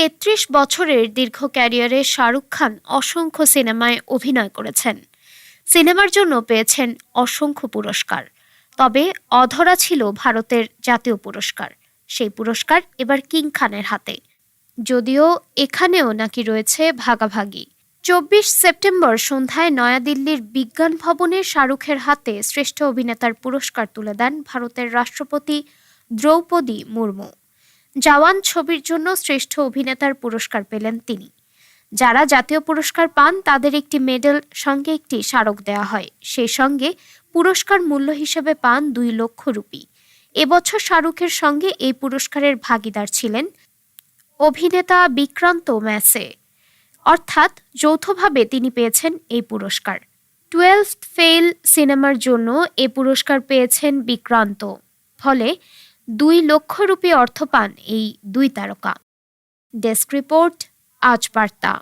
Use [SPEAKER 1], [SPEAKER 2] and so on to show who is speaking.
[SPEAKER 1] তেত্রিশ বছরের দীর্ঘ ক্যারিয়ারে শাহরুখ খান অসংখ্য সিনেমায় অভিনয় করেছেন। সিনেমার জন্য পেয়েছেন অসংখ্য পুরস্কার। তবে অধরা ছিল ভারতের জাতীয় পুরস্কার। সেই পুরস্কার এবার কিং খানের হাতে। যদিও এখানেও নাকি রয়েছে ভাগাভাগি। চব্বিশ সেপ্টেম্বর সন্ধ্যায় নয়াদিল্লির বিজ্ঞান ভবনে শাহরুখের হাতে শ্রেষ্ঠ অভিনেতার পুরস্কার তুলে দেন ভারতের রাষ্ট্রপতি দ্রৌপদী মুর্মু। জওয়ান ছবির জন্য শ্রেষ্ঠ অভিনেতার পুরস্কার পেলেন তিনি। যারা জাতীয় পুরস্কার পান, তাদের একটি মেডেল, সঙ্গে একটি স্মারক দেওয়া হয়। সেই সঙ্গে পুরস্কার মূল্য হিসেবে পান দুই লক্ষ রুপি। এবছর শাহরুখের সঙ্গে এই পুরস্কারের ভাগিদার ছিলেন অভিনেতা বিক্রান্ত ম্যাসে। অর্থাৎ যৌথভাবে তিনি পেয়েছেন এই পুরস্কার। টুয়েলভ ফেল সিনেমার জন্য এ পুরস্কার পেয়েছেন বিক্রান্ত। ফলে দুই লক্ষ রুপি অর্থ পান এই দুই তারকা। ডেস্ক রিপোর্ট আজ বার্তা